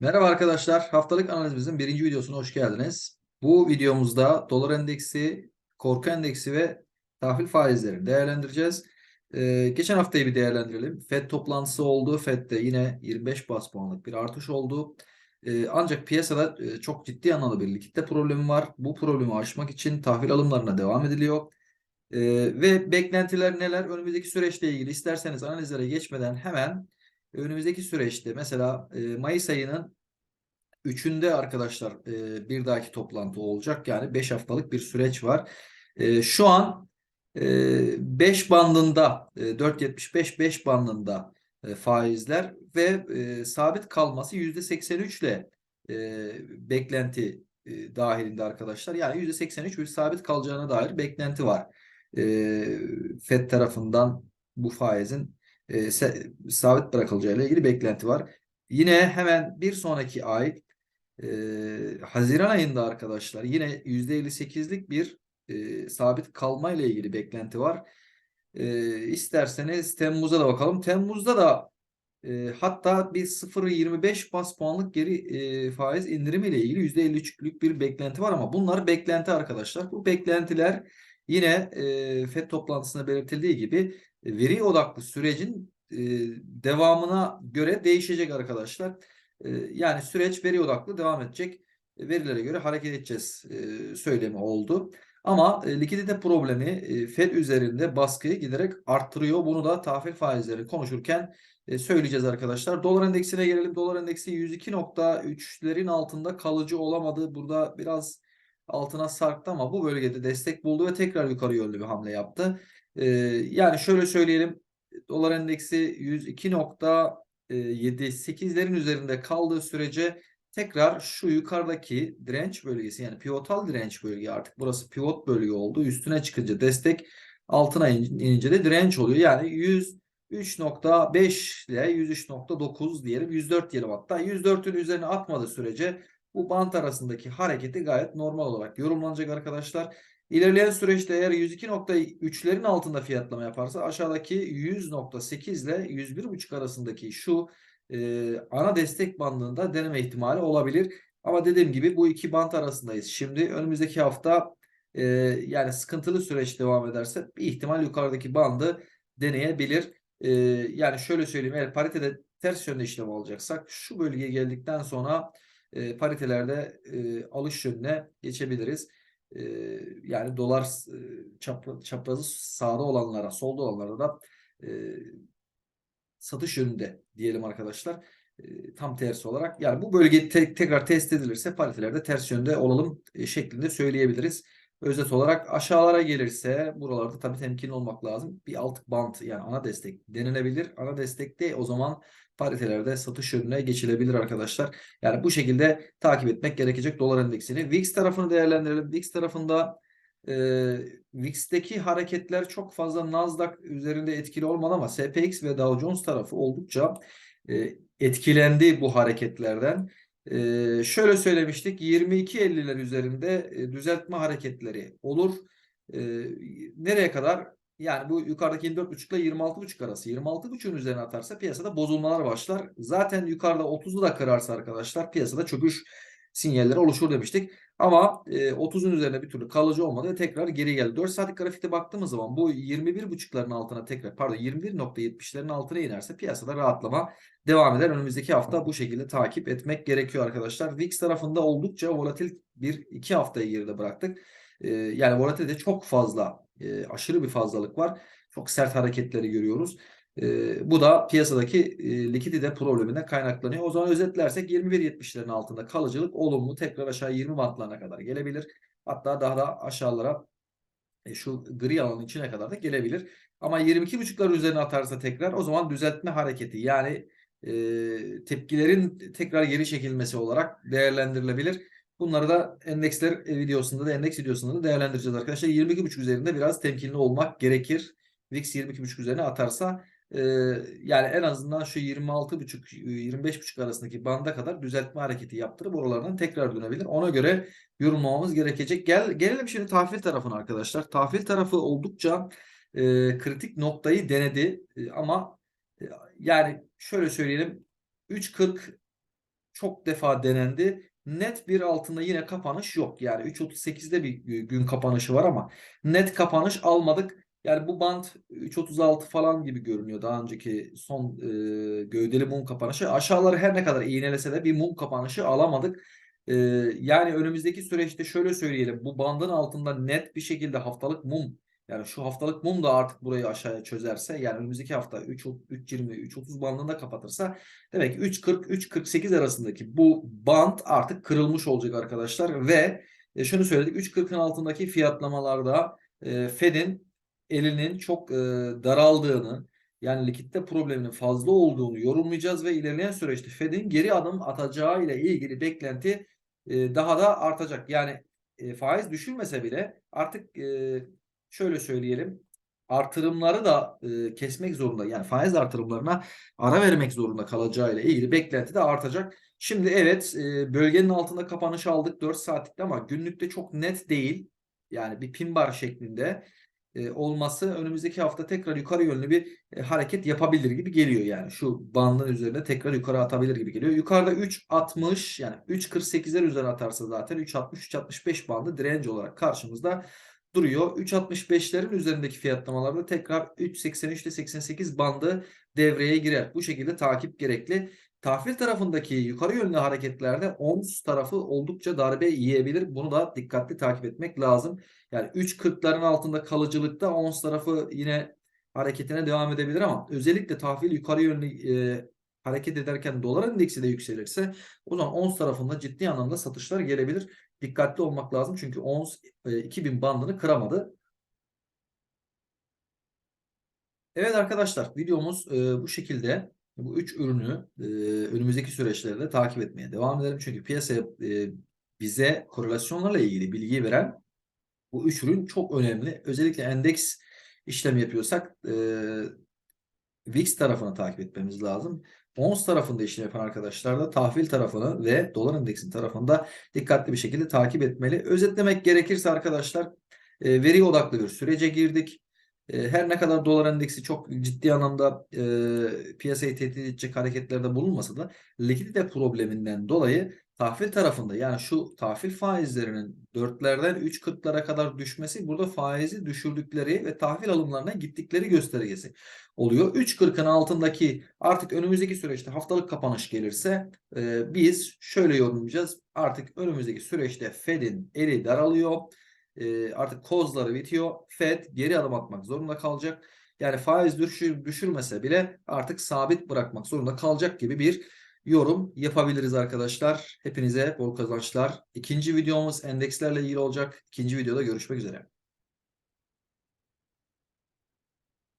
Merhaba arkadaşlar. Haftalık analizimizin birinci videosuna hoş geldiniz. Bu videomuzda dolar endeksi, korku endeksi ve tahvil faizlerini değerlendireceğiz. Ee, geçen haftayı bir değerlendirelim. FED toplantısı oldu. FED'de yine 25 bas puanlık bir artış oldu. Ee, ancak piyasada e, çok ciddi anlamda bir likitte problemi var. Bu problemi aşmak için tahvil alımlarına devam ediliyor. Ee, ve beklentiler neler? Önümüzdeki süreçle ilgili isterseniz analizlere geçmeden hemen önümüzdeki süreçte mesela e, Mayıs ayının 3'ünde arkadaşlar e, bir dahaki toplantı olacak. Yani 5 haftalık bir süreç var. E, şu an 5 bandında e, 4.75 5 bandında e, faizler ve e, sabit kalması %83 ile e, beklenti e, dahilinde arkadaşlar. Yani %83 bir sabit kalacağına dair beklenti var. E, FED tarafından bu faizin e, sabit bırakılacağıyla ilgili beklenti var. Yine hemen bir sonraki ay e, Haziran ayında arkadaşlar yine %58'lik bir e, sabit kalma ile ilgili beklenti var. E, isterseniz Temmuz'a da bakalım. Temmuz'da da e, hatta bir 0.25 bas puanlık geri e, faiz indirimi ile ilgili %53'lük bir beklenti var ama bunlar beklenti arkadaşlar. Bu beklentiler yine e, FED toplantısında belirtildiği gibi e, veri odaklı sürecin e, devamına göre değişecek arkadaşlar. E, yani süreç veri odaklı devam edecek. Verilere göre hareket edeceğiz e, söylemi oldu. Ama e, likidite problemi e, Fed üzerinde baskıyı giderek arttırıyor. Bunu da tahvil faizleri konuşurken e, söyleyeceğiz arkadaşlar. Dolar endeksine gelelim. Dolar endeksi 102.3'lerin altında kalıcı olamadı. Burada biraz altına sarktı ama bu bölgede destek buldu ve tekrar yukarı yönlü bir hamle yaptı. E, yani şöyle söyleyelim. Dolar endeksi 102.78'lerin üzerinde kaldığı sürece tekrar şu yukarıdaki direnç bölgesi yani pivotal direnç bölge artık burası pivot bölge oldu. Üstüne çıkınca destek altına in- inince de direnç oluyor. Yani 103.5 ile 103.9 diyelim 104 diyelim hatta 104'ün üzerine atmadığı sürece bu bant arasındaki hareketi gayet normal olarak yorumlanacak arkadaşlar. İlerleyen süreçte eğer 102.3'lerin altında fiyatlama yaparsa aşağıdaki 100.8 ile 101.5 arasındaki şu e, ana destek bandında deneme ihtimali olabilir. Ama dediğim gibi bu iki bant arasındayız. Şimdi önümüzdeki hafta e, yani sıkıntılı süreç devam ederse bir ihtimal yukarıdaki bandı deneyebilir. E, yani şöyle söyleyeyim eğer paritede ters yönde işlem alacaksak şu bölgeye geldikten sonra e, paritelerde e, alış yönüne geçebiliriz. E, yani dolar e, çapra- çaprazı sağda olanlara, solda olanlara da e, satış yönünde diyelim arkadaşlar. E, tam tersi olarak. Yani bu bölge te- tekrar test edilirse paritelerde ters yönde olalım e, şeklinde söyleyebiliriz. Özet olarak aşağılara gelirse buralarda tabii temkinli olmak lazım. Bir alt bant yani ana destek denilebilir. Ana destekte o zaman paritelerde satış yönüne geçilebilir arkadaşlar. Yani bu şekilde takip etmek gerekecek dolar endeksini. VIX tarafını değerlendirelim. VIX tarafında e, VIX'teki hareketler çok fazla Nasdaq üzerinde etkili olmadı ama SPX ve Dow Jones tarafı oldukça e, etkilendi bu hareketlerden. E, şöyle söylemiştik 22.50'ler üzerinde e, düzeltme hareketleri olur. E, nereye kadar? Yani bu yukarıdaki 24.5 ile 26.5 arası. 26.5'ün üzerine atarsa piyasada bozulmalar başlar. Zaten yukarıda 30'u da kırarsa arkadaşlar piyasada çöküş sinyalleri oluşur demiştik. Ama e, 30'un üzerine bir türlü kalıcı olmadı ve tekrar geri geldi. 4 saatlik grafikte baktığımız zaman bu 21.5'ların altına tekrar pardon 21.70'lerin altına inerse piyasada rahatlama devam eder. Önümüzdeki hafta bu şekilde takip etmek gerekiyor arkadaşlar. VIX tarafında oldukça volatil bir iki haftayı geride bıraktık. E, yani volatilde çok fazla e, aşırı bir fazlalık var. Çok sert hareketleri görüyoruz. E, bu da piyasadaki e, likidite probleminden kaynaklanıyor. O zaman özetlersek 21.70'lerin altında kalıcılık olumlu tekrar aşağı 20 bantlarına kadar gelebilir. Hatta daha da aşağılara e, şu gri alanın içine kadar da gelebilir. Ama 22.5'lar üzerine atarsa tekrar o zaman düzeltme hareketi yani e, tepkilerin tekrar geri çekilmesi olarak değerlendirilebilir. Bunları da endeksler e, videosunda da endeks videosunda da değerlendireceğiz arkadaşlar. 22.5 üzerinde biraz temkinli olmak gerekir. VIX 22.5 üzerine atarsa e, yani en azından şu 26.5 25.5 arasındaki banda kadar düzeltme hareketi yaptırıp oralardan tekrar dönebilir. Ona göre yorumlamamız gerekecek. Gel gelelim şimdi tahvil tarafına arkadaşlar. Tahvil tarafı oldukça e, kritik noktayı denedi E, ama e, yani şöyle söyleyelim 3.40 çok defa denendi. Net bir altında yine kapanış yok. Yani 3.38'de bir gün kapanışı var ama net kapanış almadık. Yani bu band 3.36 falan gibi görünüyor daha önceki son e, gövdeli mum kapanışı. Aşağıları her ne kadar iğnelese de bir mum kapanışı alamadık. E, yani önümüzdeki süreçte şöyle söyleyelim. Bu bandın altında net bir şekilde haftalık mum yani şu haftalık mum da artık burayı aşağıya çözerse yani önümüzdeki hafta 3 3.20 3.30 bandında kapatırsa demek ki 3.40 3.48 arasındaki bu band artık kırılmış olacak arkadaşlar ve e, şunu söyledik 3.40'ın altındaki fiyatlamalarda e, Fed'in elinin çok e, daraldığını yani likitte probleminin fazla olduğunu yorumlayacağız ve ilerleyen süreçte Fed'in geri adım atacağı ile ilgili beklenti e, daha da artacak. Yani e, faiz düşürmese bile artık e, şöyle söyleyelim artırımları da e, kesmek zorunda yani faiz artırımlarına ara vermek zorunda kalacağı ile ilgili beklenti de artacak. Şimdi evet e, bölgenin altında kapanış aldık 4 saatlikte ama günlükte çok net değil. Yani bir pin bar şeklinde e, olması önümüzdeki hafta tekrar yukarı yönlü bir e, hareket yapabilir gibi geliyor yani. Şu bandın üzerine tekrar yukarı atabilir gibi geliyor. Yukarıda 3.60 yani 3.48'ler üzerine atarsa zaten 3.60-3.65 bandı direnç olarak karşımızda duruyor. 3.65'lerin üzerindeki fiyatlamalarda tekrar 3.83 ile 88 bandı devreye girer. Bu şekilde takip gerekli. Tahvil tarafındaki yukarı yönlü hareketlerde ons tarafı oldukça darbe yiyebilir. Bunu da dikkatli takip etmek lazım. Yani 3.40'ların altında kalıcılıkta ons tarafı yine hareketine devam edebilir ama özellikle tahvil yukarı yönlü e, hareket ederken dolar endeksi de yükselirse o zaman ons tarafında ciddi anlamda satışlar gelebilir. Dikkatli olmak lazım çünkü ons e, 2000 bandını kıramadı. Evet arkadaşlar videomuz e, bu şekilde. Bu üç ürünü e, önümüzdeki süreçlerde takip etmeye devam edelim. Çünkü piyasaya e, bize korelasyonlarla ilgili bilgi veren bu üç ürün çok önemli. Özellikle endeks işlem yapıyorsak e, VIX tarafını takip etmemiz lazım. ONS tarafında işlem yapan arkadaşlar da tahvil tarafını ve dolar endeksin tarafında dikkatli bir şekilde takip etmeli. Özetlemek gerekirse arkadaşlar e, veri odaklı bir sürece girdik. E, her ne kadar dolar endeksi çok ciddi anlamda e, piyasayı tehdit edecek hareketlerde bulunmasa da likidite probleminden dolayı tahvil tarafında yani şu tahvil faizlerinin 4'lerden 3.40'lara kadar düşmesi burada faizi düşürdükleri ve tahvil alımlarına gittikleri göstergesi oluyor. 3.40'ın altındaki artık önümüzdeki süreçte haftalık kapanış gelirse e, biz şöyle yorumlayacağız. Artık önümüzdeki süreçte Fed'in eli daralıyor. E, artık kozları bitiyor. Fed geri adım atmak zorunda kalacak. Yani faiz düşür, düşürmese bile artık sabit bırakmak zorunda kalacak gibi bir yorum yapabiliriz arkadaşlar. Hepinize bol kazançlar. İkinci videomuz endekslerle ilgili olacak. İkinci videoda görüşmek üzere.